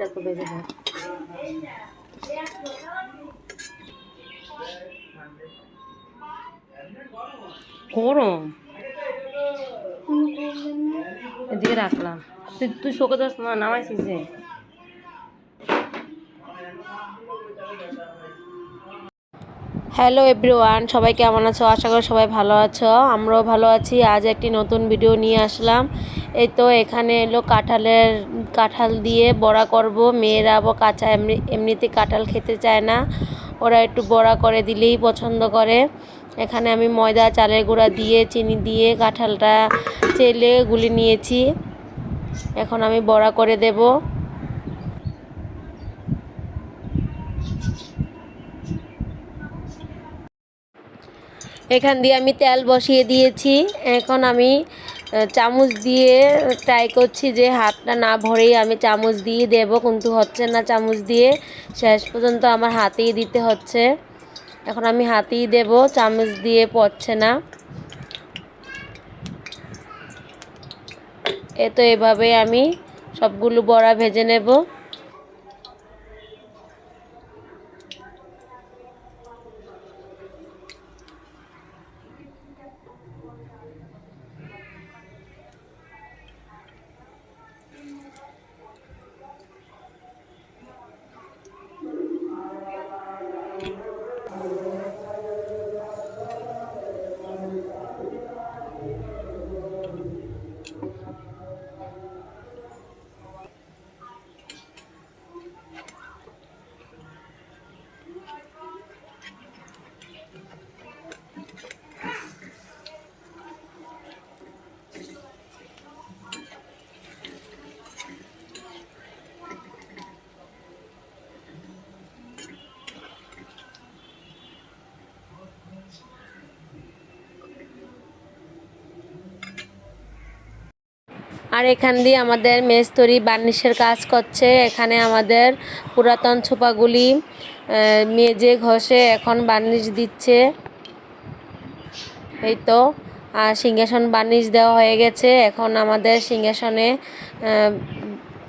দেখো বেজে যায়। গরম? এদিকে রাখলাম। তুই তুই শোকে দোষ না নামাইছিস যে। হ্যালো এভরিওয়ান সবাই কেমন আছো? আশা করি সবাই ভালো আছো। আমরাও ভালো আছি। আজ একটি নতুন ভিডিও নিয়ে আসলাম। এই তো এখানে এলো কাঁঠালের কাঁঠাল দিয়ে বড়া করব। মেয়েরা আবার কাঁচা এমনি, এমনিতে কাঁঠাল খেতে চায় না। ওরা একটু বড়া করে দিলেই পছন্দ করে। এখানে আমি ময়দা, চালের গুঁড়া দিয়ে, চিনি দিয়ে কাঁঠালটা চেলে গুলি নিয়েছি। এখন আমি বড়া করে দেবো। এখান দিয়ে আমি তেল বসিয়ে দিয়েছি। এখন আমি চামচ দিয়ে ট্রাই করছি যে হাতটা না ভরেই আমি চামচ দিয়ে দেব। কিন্তু হচ্ছে না চামচ দিয়ে। শেষ পর্যন্ত আমার হাতেই দিতে হচ্ছে। এখন আমি হাতেই দেব, চামচ দিয়ে পড়ছে না। এ তো এভাবে আমি সবগুলো বড়া ভেজে নেব। আর এখান দিয়ে আমাদের মেস্তরি বার্নিশের কাজ করছে। এখানে আমাদের পুরাতন ছোপাগুলি মেজে ঘষে এখন বার্নিশ দিচ্ছে। এই তো, আর সিংহাসন বার্নিশ দেওয়া হয়ে গেছে। এখন আমাদের সিংহাসনে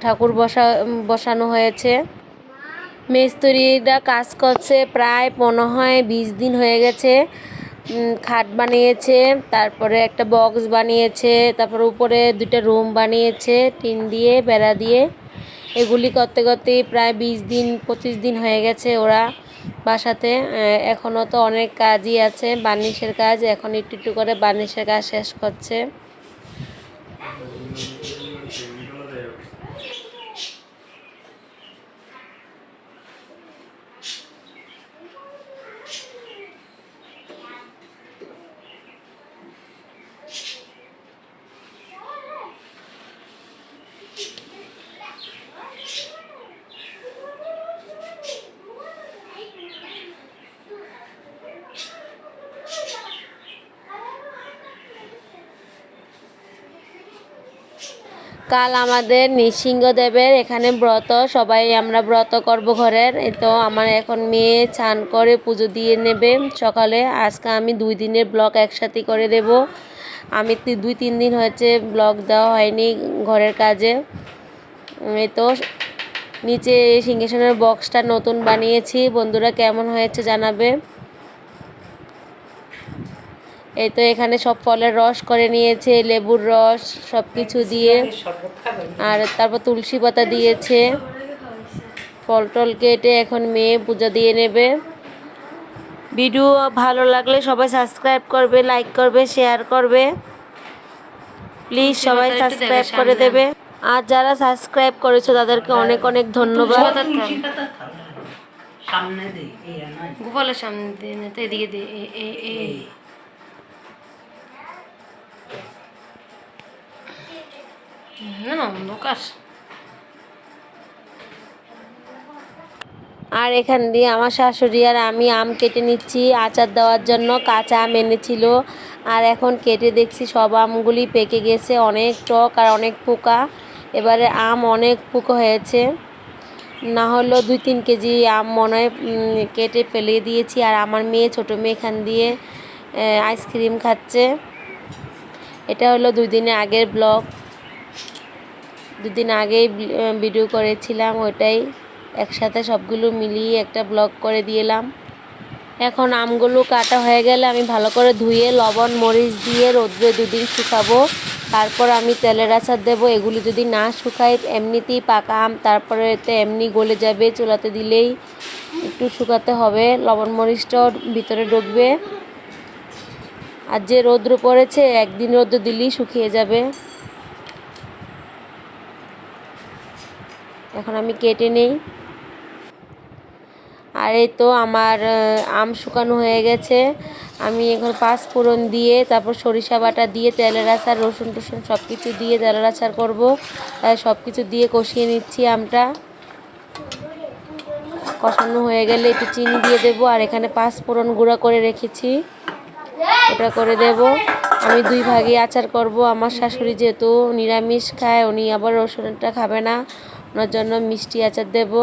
ঠাকুর বসা, বসানো হয়েছে। মিস্ত্রিরা কাজ করছে প্রায় মনে হয় বিশ দিন হয়ে গেছে। খাট বানিয়েছে, তারপরে একটা বক্স বানিয়েছে, তারপর উপরে দুটা রুম বানিয়েছে, টিন দিয়ে, বেড়া দিয়ে। এগুলি করতে করতে প্রায় বিশ দিন, পঁচিশ দিন হয়ে গেছে ওরা বাসাতে। এখনও তো অনেক কাজই আছে, বার্নিশের কাজ, এখন একটু একটু করে বার্নিশের কাজ শেষ করছে। কাল আমাদের নৃসিংহদেবের এখানে ব্রত, সবাই আমরা ব্রত করব ঘরের। তো আমার এখন মেয়ে চান করে পুজো দিয়ে নেবে। সকালে আজকে আমি দুই দিনের ব্লগ একসাথে করে দেব। আমি দুই, তিন দিন হয়েছে ব্লগ দেওয়া হয়নি ঘরের কাজে। তো নিচে সিংহাসনের বক্সটা নতুন বানিয়েছি। বন্ধুরা কেমন হয়েছে জানাবে। এই তো এখানে সব ফলের রস করে নিয়েছে লেবুর রস সব কিছু দিয়ে। আর তারপর তুলসী পাতা দিয়েছে। ফল টল কেটে এখন মেয়ে পূজা দিয়ে নেবে। ভিডিও ভালো লাগলে সবাই সাবস্ক্রাইব করবে লাইক করবে শেয়ার করবে। প্লিজ সবাই সাবস্ক্রাইব করে দেবে। আর যারা সাবস্ক্রাইব করেছ তাদেরকে অনেক অনেক ধন্যবাদ। সামনে দে গোপালের সামনে দিয়ে না তো এদিকে অন্ধকার আর এখান দিয়ে আমার শাশুড়ি আর আমি আম কেটে নিচ্ছি, আচার দেওয়ার জন্য কাঁচা আম এনেছিল। আর এখন কেটে দেখছি সব আমগুলি পেকে গেছে, অনেক টক আর অনেক পোকা। এবারে আম অনেক পোকা হয়েছে। না হলেও দুই তিন কেজি আম মনে হয় কেটে ফেলে দিয়েছি। আর আমার মেয়ে, ছোটো মেয়ে এখান দিয়ে আইসক্রিম খাচ্ছে। এটা হলো দুই দিনের আগের ব্লগ দুদিন আগেই ভিডিও করেছিলাম ওইটাই একসাথে সবগুলো মিলিয়ে একটা ব্লগ করে দিলাম এখন আমগুলো কাটা হয়ে গেলে আমি ভালো করে ধুয়ে লবণ, মরিচ দিয়ে রোদ্রে দুদিন শুকাবো। তারপর আমি তেলের আচার দেবো, এগুলি যদি না শুকাই এমনিতেই পাকা আম, তারপরে এতে এমনি গলে যাবে, চুলাতে দিলেই একটু শুকাতে হবে। লবণ, মরিচটাও ভিতরে ঢুকবে। আর যে রৌদ্র পড়েছে, একদিন রৌদ্র দিলেই শুকিয়ে যাবে। এখন আমি কেটে নেই। আর এই তো আমার আম শুকানো হয়ে গেছে। আমি এখন পাঁচ ফোড়ন দিয়ে, তারপর সরিষা বাটা দিয়ে, তেলের আচার, রসুন টসুন সব কিছু দিয়ে, তেলের আচার করব। সব কিছু দিয়ে কষিয়ে নিচ্ছি আমটা। কষানো হয়ে গেলে একটু চিনি দিয়ে দেবো। আর এখানে পাঁচ ফোড়ন গুঁড়া করে রেখেছি। ওটা করে দেব। আমি দুই ভাগে আচার করব। আমার শাশুড়ি যেহেতু নিরামিষ খায়, উনি আবার রসুনটা খাবে না। ওনার জন্য মিষ্টি আচার দেব।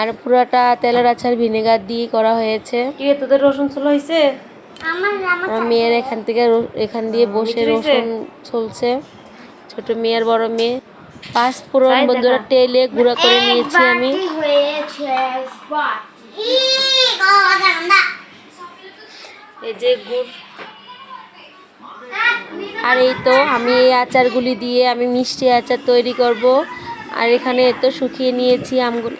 আর পুরোটা তেলের আচার ভিনেগার দিয়ে করা হয়েছে। কি তোদের রসুন চলো হয়েছে আমার মেয়ের এখান থেকে এখান দিয়ে বসে রসুন চলছে ছোট মেয়ের বড় মেয়ে। পাঁচ ফোড়ন বন্ধুরা তেলে গুঁড়া করে নিয়েছি আমি। এই যে গুড়। আর এই তো আমি এই আচারগুলি দিয়ে আমি মিষ্টি আচার তৈরি করব। আর এখানে তো শুকিয়ে নিয়েছি আমগুলো।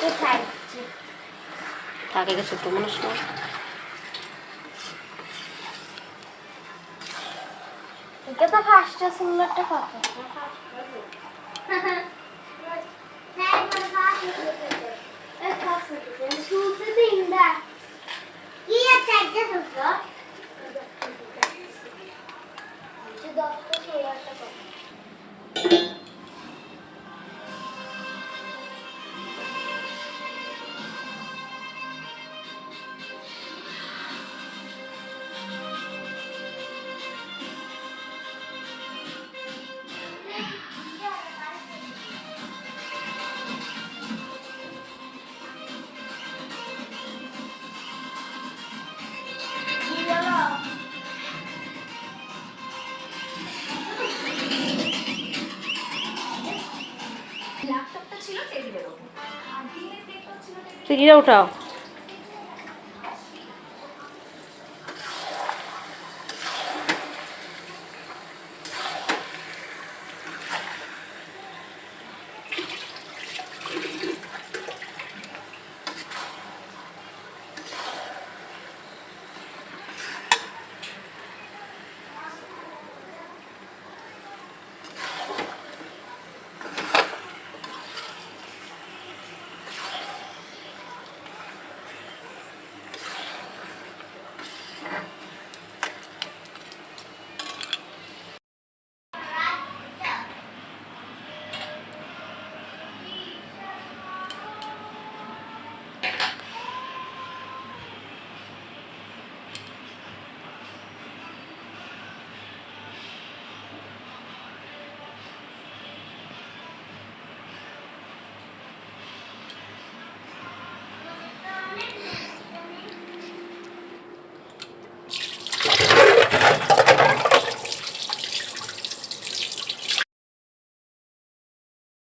তো থাকে ছোট মানুষ এটা তো ফার্স্টে সিঙ্গারটা কত কি আছে একটা গিয়ে উঠাও